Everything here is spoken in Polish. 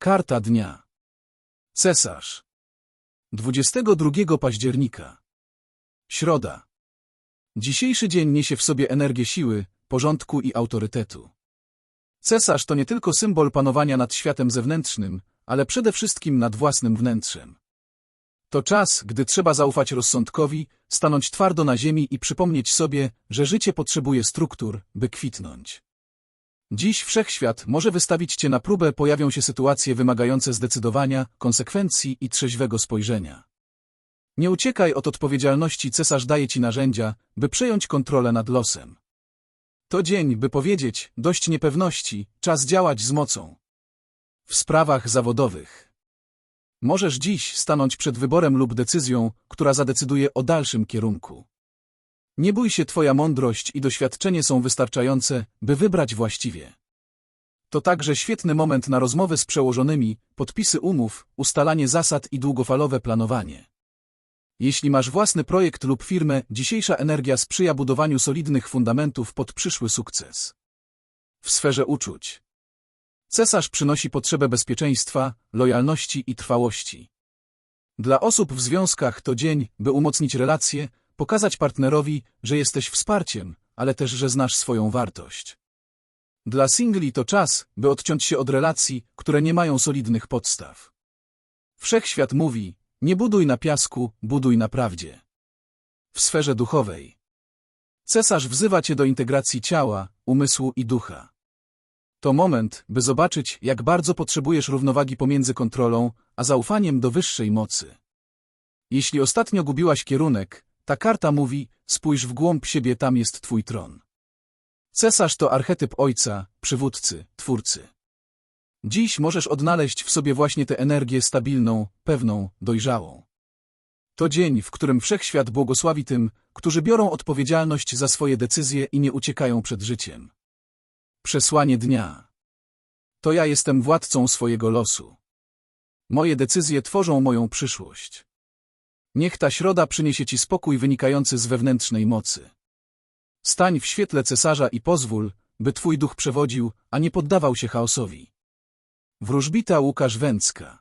Karta dnia. Cesarz. 22 października. Środa. Dzisiejszy dzień niesie w sobie energię siły, porządku i autorytetu. Cesarz to nie tylko symbol panowania nad światem zewnętrznym, ale przede wszystkim nad własnym wnętrzem. To czas, gdy trzeba zaufać rozsądkowi, stanąć twardo na ziemi i przypomnieć sobie, że życie potrzebuje struktur, by kwitnąć. Dziś wszechświat może wystawić cię na próbę, pojawią się sytuacje wymagające zdecydowania, konsekwencji i trzeźwego spojrzenia. Nie uciekaj od odpowiedzialności, cesarz daje ci narzędzia, by przejąć kontrolę nad losem. To dzień, by powiedzieć, dość niepewności, czas działać z mocą. W sprawach zawodowych. Możesz dziś stanąć przed wyborem lub decyzją, która zadecyduje o dalszym kierunku. Nie bój się, twoja mądrość i doświadczenie są wystarczające, by wybrać właściwie. To także świetny moment na rozmowy z przełożonymi, podpisy umów, ustalanie zasad i długofalowe planowanie. Jeśli masz własny projekt lub firmę, dzisiejsza energia sprzyja budowaniu solidnych fundamentów pod przyszły sukces. W sferze uczuć. Cesarz przynosi potrzebę bezpieczeństwa, lojalności i trwałości. Dla osób w związkach to dzień, by umocnić relacje, pokazać partnerowi, że jesteś wsparciem, ale też, że znasz swoją wartość. Dla singli to czas, by odciąć się od relacji, które nie mają solidnych podstaw. Wszechświat mówi, nie buduj na piasku, buduj na prawdzie. W sferze duchowej. Cesarz wzywa cię do integracji ciała, umysłu i ducha. To moment, by zobaczyć, jak bardzo potrzebujesz równowagi pomiędzy kontrolą, a zaufaniem do wyższej mocy. Jeśli ostatnio gubiłaś kierunek, ta karta mówi, spójrz w głąb siebie, tam jest twój tron. Cesarz to archetyp ojca, przywódcy, twórcy. Dziś możesz odnaleźć w sobie właśnie tę energię stabilną, pewną, dojrzałą. To dzień, w którym wszechświat błogosławi tym, którzy biorą odpowiedzialność za swoje decyzje i nie uciekają przed życiem. Przesłanie dnia. To ja jestem władcą swojego losu. Moje decyzje tworzą moją przyszłość. Niech ta środa przyniesie ci spokój wynikający z wewnętrznej mocy. Stań w świetle cesarza i pozwól, by twój duch przewodził, a nie poddawał się chaosowi. Wróżbita Łukasz Węcka